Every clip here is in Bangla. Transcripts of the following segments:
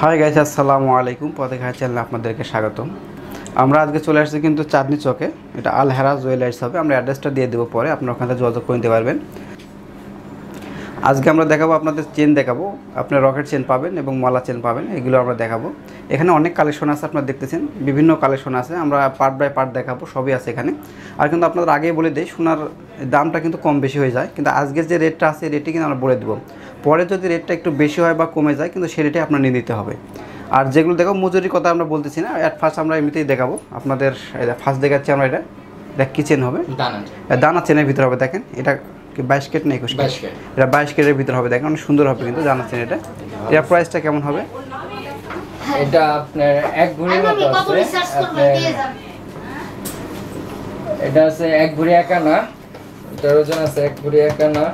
হাই গাইস আসসালামু আলাইকুম। পথে ঘাট চ্যানেলে আপনাদেরকে স্বাগতম। আমরা আজকে চলে আসছি কিন্তু চাঁদনি চকে। এটা আল হেরা জুয়েলার্স হবে। আমরা অ্যাড্রেসটা দিয়ে দেবো পরে। আপনারা ওখানে যোগাযোগ করে নিতে পারবেন। আজকে আমরা দেখাবো আপনাদের চেন দেখাবো। আপনার রকেট চেন পাবেন এবং মালা চেন পাবেন এগুলো আমরা দেখাবো। এখানে অনেক কালেকশন আছে আপনারা দেখতেছেন। বিভিন্ন কালেকশন আছে আমরা পার্ট বাই পার্ট দেখাবো সবই আছে এখানে। আর কিন্তু আপনাদের আগেই বলে দিই সোনার দামটা কিন্তু কম বেশি হয়ে যায় কিন্তু আজকের যে রেটটা আছে রেটটি কিন্তু আমরা বলে দেবো। পরে যদি রেটটা একটু বেশি হয় বা কমে যায় কিন্তু সে রেটে আপনার নিয়ে নিতে হবে। আর যেগুলো দেখো মজুরির কথা আমরা বলতেছি না অ্যাট ফার্স্ট আমরা এমনিতেই দেখাবো। আপনাদের ফার্স্ট দেখাচ্ছি আমরা এটা। এটা কি চেন হবে? দানা চেনের ভিতরে হবে দেখেন। এটা বাইশ কেট না একুশ কেট এটা বাইশ কেটের ভিতরে হবে দেখেন অনেক সুন্দর হবে কিন্তু এটা। প্রাইসটা কেমন হবে? এটা আপনার এক মতো আছে। রিসার্চ করব আপনার দিয়ে যান। এটা আছে এক ভরি এক আনা এটার ওজন আছে এক ভরি এক আনা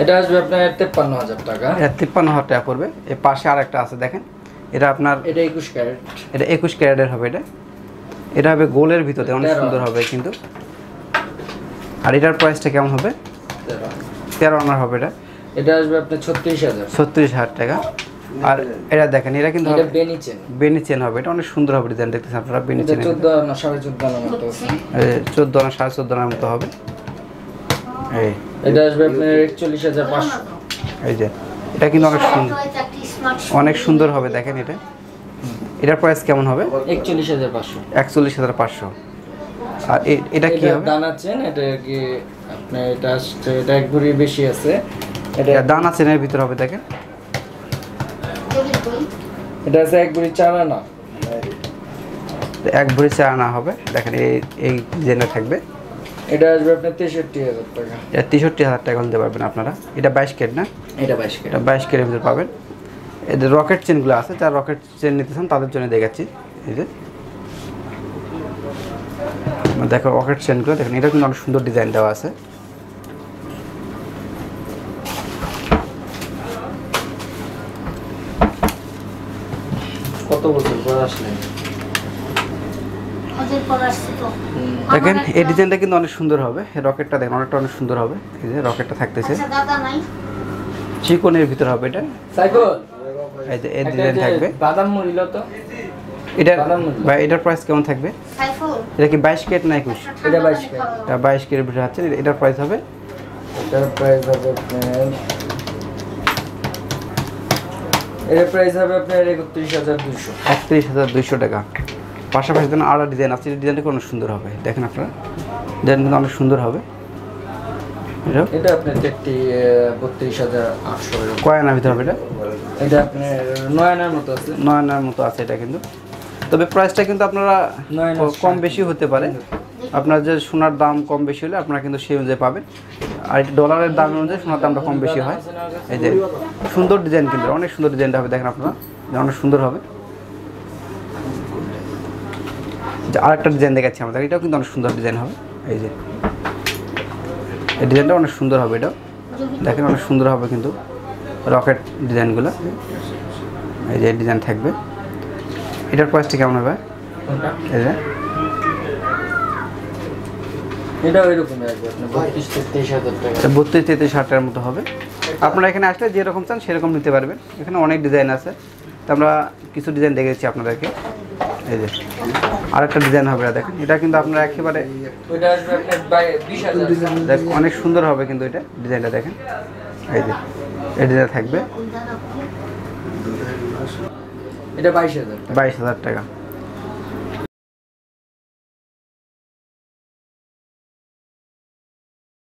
এটা আসবে আপনার তেপ্পান্ন হাজার টাকা। এটা তিপ্পান্ন হাজার টাকা পড়বে। এর পাশে আর একটা আছে দেখেন। এটা আপনার এটা একুশ ক্যারেট। এটা একুশ ক্যারেটের হবে এটা। এটা হবে গোলের ভিতরে অনেক সুন্দর হবে কিন্তু। আর এটার প্রাইসটা কেমন হবে? তেরো। আনার হবে এটা? এটা আসবে আপনার ছত্রিশ হাজার। ছত্রিশ হাজার টাকা। আর এটা দেখেন এটা কিন্তু বেনি চেন। বেনি চেন হবে। এটা অনেক সুন্দর হবে ডিজাইন দেখতেছেন আপনারা বেনি চেন। 14 আনা সাড়ে চোদ্দ মতো 14 আনা 14.5 আনার মতো হবে। এই। এটা আসবে আপনার 41500 এই যে এটা কিন্তু অনেক সুন্দর অনেক সুন্দর হবে দেখেন এটা। এটার প্রাইস কেমন হবে? 41500 41500 আর এটা কি হবে? দানা চেন এটা কি আপনার এটা আসছে এটা এক ভরি বেশি আছে। এটা দানা চেনের ভিতরে হবে দেখেন। এটা আছে এক ভরি চার আনা। এক ভরি চা আনা হবে দেখেন এই এই ডিজাইনটা থাকবে। এটা আসবে আপনার তেষট্টি হাজার টাকা। এটা তেষট্টি হাজার টাকা নিতে পারবেন আপনারা। এটা বাইশ কেট না? এটা বাইশ এটা বাইশ কেটের ভিতরে পাবেন। এদের রকেট চেনগুলো আছে যারা রকেট চেন নিতে চান তাদের জন্য দেখাচ্ছি। এই যে। দেখো রকেট চেনগুলো দেখেন এটা কিন্তু অনেক সুন্দর ডিজাইন দেওয়া আছে। কত বছর পর আসলেন দেখেন এই ডিজাইনটা কিন্তু অনেক সুন্দর হবে। রকেটটা দেখেন অনেকটা অনেক সুন্দর হবে। এই যে রকেটটা থাকতেছে। আচ্ছা দাদা নাই। চিকনের ভিতরে হবে এটা। এই যে এই ডিজাইন থাকবে। বাদাম মরিল তো। মূল্য। বা এটার প্রাইস কেমন থাকবে? এটা কি বাইশ কেট না একুশ? এটা 22 কেট। এটা বাইশ কেটের ভিতরে আছে এটার প্রাইস হবে? এটার প্রাইস হবে আপনার এর প্রাইস হবে আপনার একত্রিশ হাজার দুশো একত্রিশ হাজার দুইশো টাকা। পাশাপাশি যেন আরও ডিজাইন আছে ডিজাইনটা অনেক সুন্দর হবে? দেখেন আপনারা ডিজাইন কিন্তু অনেক সুন্দর হবে। এটা এটা আপনার একটি বত্রিশ হাজার আটশো কয় আনার ভিতরে হবে এটা? এটা আপনার নয় আনার মতো আছে। নয় আনার মতো আছে এটা কিন্তু। তবে প্রাইসটা কিন্তু আপনারা কম বেশি হতে পারে। আপনার যে সোনার দাম কম বেশি হলে আপনারা কিন্তু সেই অনুযায়ী পাবেন। আর এটা ডলারের দাম অনুযায়ী সোনার দামটা কম বেশি হয়। এই যে সুন্দর ডিজাইন কিন্তু অনেক সুন্দর ডিজাইনটা হবে দেখেন আপনারা অনেক সুন্দর হবে। যে আরেকটা ডিজাইন দেখাচ্ছি আমাদের এটাও কিন্তু অনেক সুন্দর ডিজাইন হবে। এই যে এই ডিজাইনটা অনেক সুন্দর হবে এটাও। দেখেন অনেক সুন্দর হবে কিন্তু রকেট ডিজাইনগুলো এই যে ডিজাইন থাকবে। এটার প্রাইসটা কেমন হবে? এই যে। বত্রিশ তেত্রিশ হাজার টাকার মতো হবে। আপনারা এখানে আসলে যেরকম চান সেরকম নিতে পারবেন। এখানে অনেক ডিজাইন আছে। তো আমরা কিছু ডিজাইন দেখেছি আপনাদেরকে। এই যে আরেকটা ডিজাইন হবে দেখেন। এটা কিন্তু আপনারা একেবারে অনেক সুন্দর হবে কিন্তু এটা ডিজাইনটা দেখেন। এই যে এই ডিজাইন থাকবে। এটা বাইশ হাজার বাইশ হাজার টাকা।